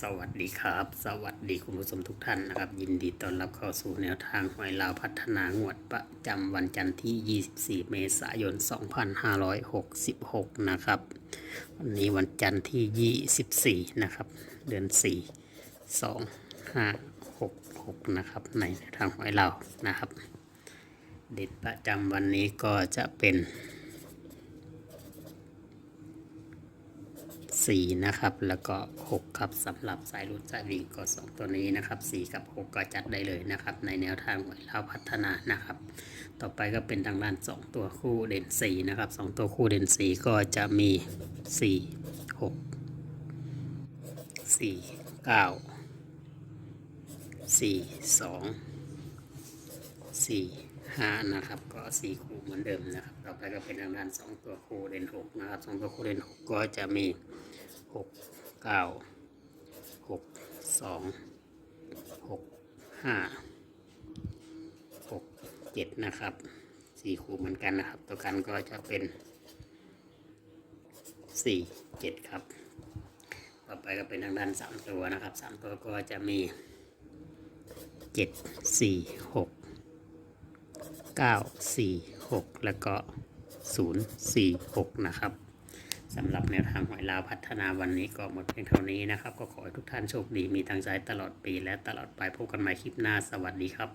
สวัสดีครับ สวัสดีคุณผู้ชมทุกท่านนะครับ ยินดีต้อนรับเข้าสู่แนวทางหวยลาวพัฒนางวดประจำวันจันทร์ที่ 24 เมษายน 2566 นะครับ วันนี้วันจันทร์ที่ 24 นะครับ เดือน 4 2 5 6 6 นะครับ ในทางหวยลาวนะครับ เด็ดประจำวันนี้ก็จะเป็น สี่นะครับ แล้วก็หกครับสำหรับสายรุดสายวิ่งก็สองตัวนี้นะครับสี่กับหกก็จัดได้เลยนะครับ ในแนวทางหวยเราพัฒนานะครับ ต่อไปก็เป็นทางด้านสองตัวคู่เด่นสี่นะครับสองตัวคู่เด่นสี่ก็จะมีสี่หกสี่เก้าสี่สองสี่ ห้านะครับ ก็สี่คู่เหมือนเดิมนะครับ ต่อไปก็เป็นทางด้านสองตัวคู่เด่นหกนะครับสองตัวคู่เด่นหกก็จะมีหกเก้าหกสองหกห้าหกเจ็ดนะครับสี่คู่เหมือนกันนะครับ ตัวกันก็จะเป็นสี่เจ็ดครับ ต่อไปก็เป็นทางด้านสามตัวนะครับสามตัวก็จะมีเจ็ดสี่หก เก้าสี่หกแล้วก็ศูนย์สี่หกนะครับสำหรับแนวทางหอยลาวพัฒนาวันนี้ก็หมดเพียงเท่านี้นะครับ ก็ขอให้ทุกท่านโชคดีมีทางใจตลอดปีและตลอดไปพบกันใหม่คลิปหน้าสวัสดีครับ